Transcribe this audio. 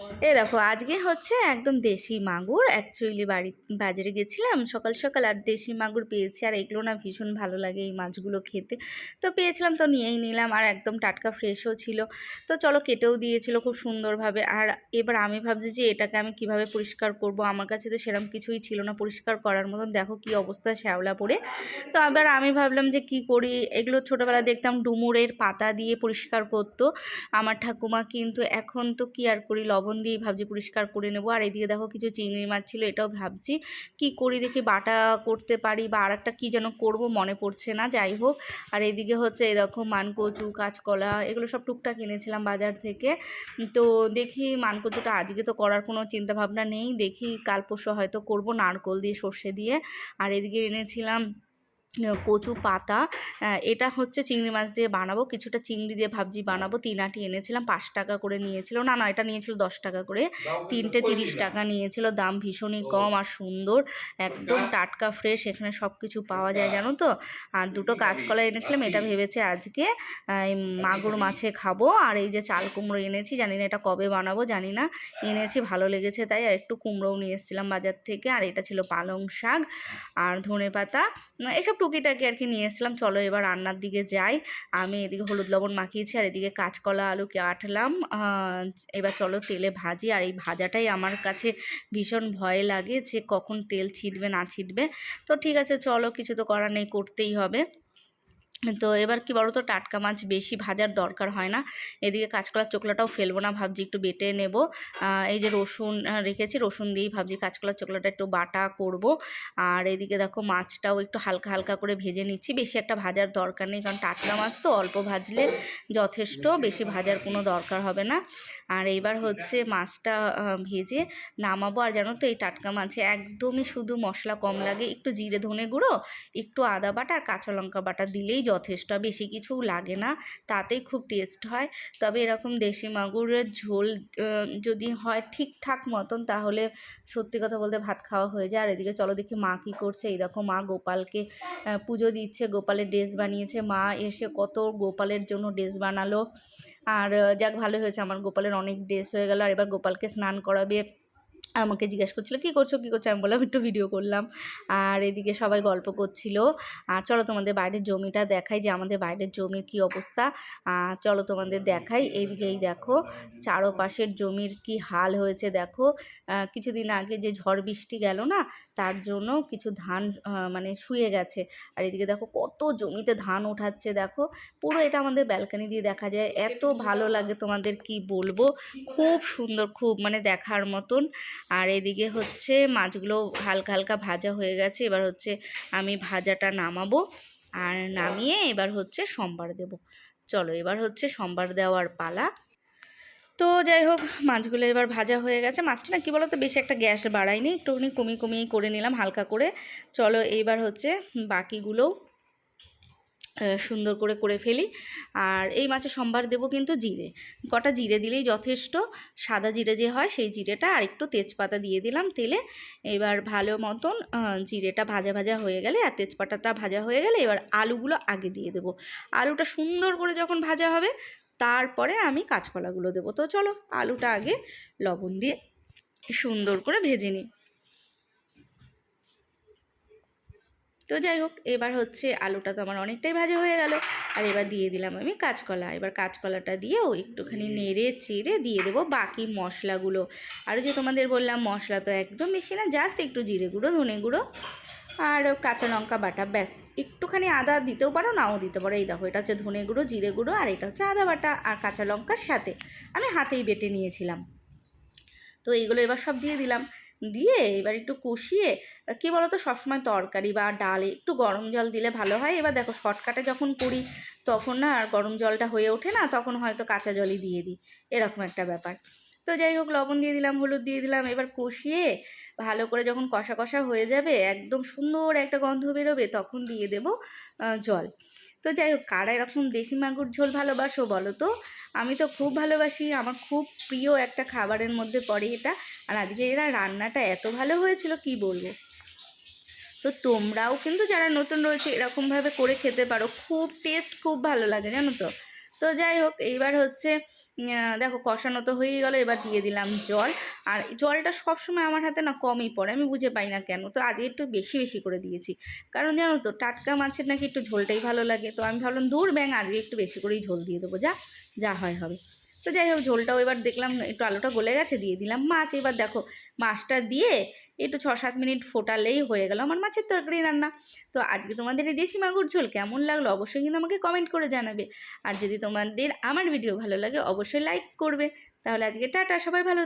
এ দেখো, আজকে হচ্ছে একদম দেশি মাগুর। অ্যাকচুয়ালি বাড়ি, বাজারে গেছিলাম, সকাল সকাল আর দেশি মাগুর পেয়েছি। আর এগুলো না ভীষণ ভালো লাগে এই মাছগুলো খেতে। তো পেয়েছিলাম, তো নিয়েই নিলাম আর একদম টাটকা ফ্রেশও ছিল। তো চলো কেটেও দিয়েছিল খুব সুন্দরভাবে। আর এবার আমি ভাবছি যে এটাকে আমি কীভাবে পরিষ্কার করব? আমার কাছে তো সেরকম কিছুই ছিল না পরিষ্কার করার মতন। দেখো কি অবস্থা, শ্যাওলা পড়ে। তো আবার আমি ভাবলাম যে কি করি? এগুলো ছোটোবেলা দেখতাম ডুমুরের পাতা দিয়ে পরিষ্কার করতো। আমার ঠাকুমা কিন্তু এখন তো কি আর করি? লবণ দিয়ে ভাবছি পরিষ্কার করে নেব। আর এদিকে দেখো কিছু চিংড়ি মাছ ছিল, এটাও ভাবছি কি করি, দেখি বাটা করতে পারি বা আর একটা কী যেন করব, মনে পড়ছে না, যাই হোক। আর এদিকে হচ্ছে এরকম মানকচু, কাঁচকলা, এগুলো সব টুকটাক কিনেছিলাম বাজার থেকে। তো দেখি মানকচুটা আজকে তো করার কোনো চিন্তা ভাবনা নেই, দেখি কাল পরশু হয়তো করব, নারকোল দিয়ে সর্ষে দিয়ে। আর এদিকে এনেছিলাম কচু পাতা এটা হচ্ছে চিংড়ি মাছ দিয়ে বানাবো। কিছুটা চিংড়ি দিয়ে ভাবছি বানাবো। তিন আটি এনেছিলাম পাঁচ টাকা করে নিয়েছিল। না না এটা নিয়েছিল দশ টাকা করে। তিনটে তিরিশ টাকা নিয়েছিল। দাম ভীষণই কম আর সুন্দর। একদম টাটকা ফ্রেশ এখানে সব কিছু পাওয়া যায় জানো তো? আর দুটো কাঁচকলা এনেছিলাম এটা ভেবেছে আজকে মাগুর মাছে খাব। আর এই যে চাল কুমড়ো এনেছি জানি না এটা কবে বানাবো জানি না। এনেছি ভালো লেগেছে তাই। আর একটু কুমড়োও নিয়ে এসেছিলাম বাজার থেকে। আর এটা ছিল পালং শাক। আর ধনে পাতা এসব টুকিটাকি আর কি নিয়ে এসেছিলাম। চলো এবার রান্নার দিকে যাই। আমি এদিকে হলুদ লবণ মাখিয়েছি আর এদিকে কাঁচকলা আলু কাটলাম এবার চলো তেলে ভাজি। আর এই ভাজাটাই আমার কাছে ভীষণ ভয় লাগে যে কখন তেল ছিটবে না ছিটবে। তো ঠিক আছে, চলো কিছু তো করার নেই, করতেই হবে। তো এবার কি বলো তো টাটকা মাছ বেশি ভাজার দরকার হয় না। এদিকে কাঁচকলার চোকলাটাও ফেলব না, ভাবছি একটু বেটে নেব। এই যে রসুন রেখেছি, রসুন দিয়েই ভাবছি কাঁচকলার চোকলাটা একটু বাটা করব। আর এদিকে দেখো মাছটাও একটু হালকা হালকা করে ভেজে নিচ্ছি, বেশি একটা ভাজার দরকার নেই, কারণ টাটকা মাছ তো অল্প ভাজলে যথেষ্ট, বেশি ভাজার কোনো দরকার হবে না। আর এইবার হচ্ছে মাছটা ভেজে নামাবো, আর জানো তো এই টাটকা মাছে একদমই শুধু মশলা কম লাগে, একটু জিরে ধনে গুঁড়ো, একটু আদা বাটা আর কাঁচা লঙ্কা বাটা দিলেই যথেষ্ট বেশি কিছু লাগে না। তাতেই খুব টেস্ট হয়। তবে এরকম দেশি মাগুরের ঝোল যদি হয় ঠিকঠাক মতন, তাহলে সত্যি কথা বলতে ভাত খাওয়া হয়ে যায়। আর এদিকে চলো দেখি মা কী করছে। এই দেখো মা গোপালকে পুজো দিচ্ছে। গোপালের ড্রেস বানিয়েছে। মা এসে কত গোপালের জন্য ড্রেস বানালো। আর, যাক ভালো হয়েছে। আমার গোপালের অনেক ড্রেস হয়ে গেল। আর এবার গোপালকে স্নান করাবে। আমাকে জিজ্ঞেস করছিল, কী করছ? কী করছ? আমি বললাম, একটু ভিডিও করলাম। আর এদিকে সবাই গল্প করছিল। আর চলো তোমাদের বাইরের জমিটা দেখাই যে আমাদের বাইরের জমির কি অবস্থা। চলো তোমাদের দেখাই। এইদিকে এই দেখো, চারোপাশের জমির কি হাল হয়েছে দেখো। কিছুদিন আগে যে ঝড় বৃষ্টি গেল না, তার জন্য কিছু ধান মানে শুয়ে গেছে। আর এদিকে দেখো কত জমিতে ধান ওঠাচ্ছে দেখো। পুরো এটা আমাদের ব্যালকানি দিয়ে দেখা যায়। এত ভালো লাগে তোমাদের কি বলব? খুব সুন্দর, খুব মানে দেখার মতন। আর এদিকে হচ্ছে মাছগুলো হালকা হালকা ভাজা হয়ে গেছে, এবার হচ্ছে আমি ভাজাটা নামাবো আর নামিয়ে এবার হচ্ছে সোমবার দেব। চলো এবার হচ্ছে সোমবার দেওয়ার পালা। তো যাই হোক, মাছগুলো এবার ভাজা হয়ে গেছে। মাছটা না কী বলো তো বেশি একটা গ্যাস বাড়াইনি, একটুখানি কমিয়ে কমিয়ে করে নিলাম হালকা করে। চলো এইবার হচ্ছে বাকিগুলোও সুন্দর করে করে ফেলি। আর এই মাছে সম্বার দেবো কিন্তু জিরে। কটা জিরে দিলেই যথেষ্ট। সাদা জিরে যে হয় সেই জিরেটা আর একটু তেজপাতা দিয়ে দিলাম তেলে। এবার ভালো মতন জিরেটা ভাজা ভাজা হয়ে গেলে আর তেজপাতাটা ভাজা হয়ে গেলে এবার আলুগুলো আগে দিয়ে দেবো। আলুটা সুন্দর করে যখন ভাজা হবে, তারপরে আমি কাঁচকলাগুলো দেবো। তো চলো আলুটা আগে লবণ দিয়ে সুন্দর করে ভেজে নিই। তো যাই হোক, এবার হচ্ছে আলুটা তো আমার অনেকটাই ভাজা হয়ে গেল। আর এবার দিয়ে দিলাম আমি কাঁচকলা। এবার কাঁচকলাটা দিয়েও একটুখানি নেড়ে চেড়ে দিয়ে দেবো বাকি মশলাগুলো। আর যে তোমাদের বললাম, মশলা তো একদম বেশি না জাস্ট একটু জিরে গুঁড়ো, ধনে গুঁড়ো আর কাঁচা লঙ্কা বাটা, ব্যাস। একটুখানি আদা দিতেও পারো, নাও দিতে পারো। এই দেখো, এটা হচ্ছে ধনে গুঁড়ো, জিরে গুঁড়ো আর এটা হচ্ছে আদা বাটা আর কাঁচা লঙ্কার সাথে আমি হাতেই বেটে নিয়েছিলাম। তো এইগুলো এবার সব দিয়ে দিলাম। দিয়ে এবার একটু কষিয়ে, কী বলো তো সবসময় তরকারি বা ডালে একটু গরম জল দিলে ভালো হয়। এবার দেখো শর্টকাটে যখন করি, তখন না আর গরম জলটা হয়ে ওঠে না, তখন হয়তো কাঁচা জলই দিয়ে দিই। এরকম একটা ব্যাপার। তো যাই হোক, লবণ দিয়ে দিলাম, হলুদ দিয়ে দিলাম, এবার কষিয়ে ভালো করে যখন কষা কষা হয়ে যাবে, একদম সুন্দর একটা গন্ধ বেরোবে, তখন দিয়ে দেব জল। তো যাই হোক কারা এরকম দেশি মাগুর ঝোল ভালোবাসো বলো তো আমি তো খুব ভালোবাসি, আমার খুব প্রিয় একটা খাবারের মধ্যে পড়ে এটা। আর আজকে এরা রান্নাটা এত ভালো হয়েছিল, কি বলব? তো তোমরাও কিন্তু যারা নতুন রয়েছে, এরকমভাবে করে খেতে পারো। খুব টেস্ট খুব ভালো লাগে, জানো তো? তো যাই হোক, এইবার হচ্ছে দেখো কষানো তো হয়েই গেলো, এবার দিয়ে দিলাম জল। আর জলটা সবসময় আমার হাতে না কমই পড়ে, আমি বুঝে পাই না কেন। তো আজকে একটু বেশি বেশি করে দিয়েছি। কারণ জানো তো, টাটকা মাছের নাকি একটু ঝোলটাই ভালো লাগে। তো আমি ভাবলাম দূর ব্যাং আজকে একটু বেশি করেই ঝোল দিয়ে দেবো, যা যা হয় হবে। তো যাই হোক, ঝোলটাও এবার দেখলাম, একটু আলুটা গলে গেছে, দিয়ে দিলাম মাছ। এবার দেখো, মাছটা দিয়ে একটু ছ সাত মিনিট ফোটালেই হয়ে গেল আমার মাছের তরকারি রান্না। তো আজকে তোমাদের এই দেশি মাগুর ঝোল কেমন লাগল অবশ্যই কিন্তু আমাকে কমেন্ট করে জানাবে। আর যদি তোমাদের আমার ভিডিও ভালো লাগে অবশ্যই লাইক করবে। তাহলে আজকে টাটা, সবাই ভালো।